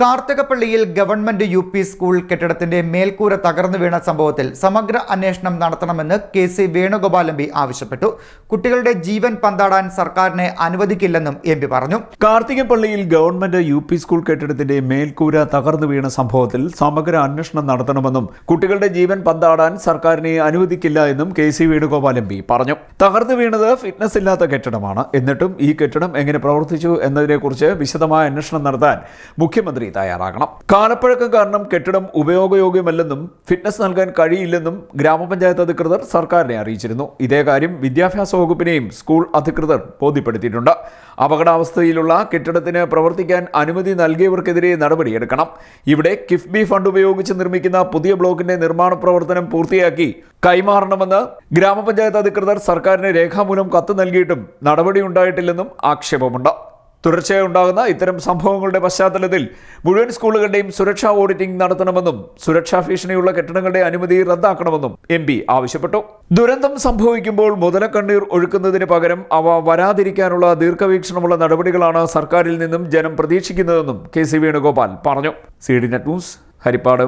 കാർത്തികപ്പള്ളിയിൽ government U P school കെട്ടിടത്തിന്റെ മേൽക്കൂര തകർന്നു വീണ സംഭവത്തിൽ സമഗ്ര അന്വേഷണം നടത്തണമെന്ന് കെ സി വേണുഗോപാൽ എം ആവശ്യപ്പെട്ടു. കുട്ടികളുടെ ജീവൻ പന്താടാൻ സർക്കാരിനെ അനുവദിക്കില്ലെന്നും എം പി പറഞ്ഞു. കാർത്തികപ്പള്ളിയിൽ ഗവൺമെന്റ് യു പി സ്കൂൾ കെട്ടിടത്തിന്റെ മേൽക്കൂര തകർന്നു വീണ സംഭവത്തിൽ സമഗ്ര അന്വേഷണം നടത്തണമെന്നും കുട്ടികളുടെ ജീവൻ പന്താടാൻ സർക്കാരിനെ അനുവദിക്കില്ല എന്നും കെ സി വേണുഗോപാൽ എം പറഞ്ഞു. തകർന്നു വീണത് ഫിറ്റ്നസ് ഇല്ലാത്ത കെട്ടിടമാണ്. എന്നിട്ടും ഈ കെട്ടിടം എങ്ങനെ പ്രവർത്തിച്ചു എന്നതിനെക്കുറിച്ച് വിശദമായ അന്വേഷണം നടത്താൻ മുഖ്യമന്ത്രി തയ്യാറാകണം. കാലപ്പഴക്കം കാരണം കെട്ടിടം ഉപയോഗയോഗ്യമല്ലെന്നും ഫിറ്റ്നസ് നൽകാൻ കഴിയില്ലെന്നും ഗ്രാമപഞ്ചായത്ത് അധികൃതർ സർക്കാരിനെ അറിയിച്ചിരുന്നു. ഇതേ കാര്യം വിദ്യാഭ്യാസ വകുപ്പിനെയും സ്കൂൾ അധികൃതർ ബോധ്യപ്പെടുത്തിയിട്ടുണ്ട്. അപകടാവസ്ഥയിലുള്ള കെട്ടിടത്തിന് പ്രവർത്തിക്കാൻ അനുമതി നൽകിയവർക്കെതിരെ നടപടിയെടുക്കണം. ഇവിടെ കിഫ്ബി ഫണ്ട് ഉപയോഗിച്ച് നിർമ്മിക്കുന്ന പുതിയ ബ്ലോക്കിന്റെ നിർമ്മാണ പ്രവർത്തനം പൂർത്തിയാക്കി കൈമാറണമെന്ന് ഗ്രാമപഞ്ചായത്ത് അധികൃതർ സർക്കാരിന് രേഖാമൂലം കത്ത് നൽകിയിട്ടും നടപടി ഉണ്ടായിട്ടില്ലെന്നും ആക്ഷേപമുണ്ട്. തുടർച്ചയായി ഉണ്ടാകുന്ന ഇത്തരം സംഭവങ്ങളുടെ പശ്ചാത്തലത്തിൽ മുഴുവൻ സ്കൂളുകളുടെയും സുരക്ഷാ ഓഡിറ്റിംഗ് നടത്തണമെന്നും സുരക്ഷാ ഭീഷണിയുള്ള കെട്ടിടങ്ങളുടെ അനുമതി റദ്ദാക്കണമെന്നും എം ആവശ്യപ്പെട്ടു. ദുരന്തം സംഭവിക്കുമ്പോൾ മുതലക്കണ്ണീർ ഒഴുക്കുന്നതിന് പകരം അവ വരാതിരിക്കാനുള്ള ദീർഘവീക്ഷണമുള്ള നടപടികളാണ് സർക്കാരിൽ നിന്നും ജനം പ്രതീക്ഷിക്കുന്നതെന്നും കെ സി വേണുഗോപാൽ പറഞ്ഞു. C D net news Harippad.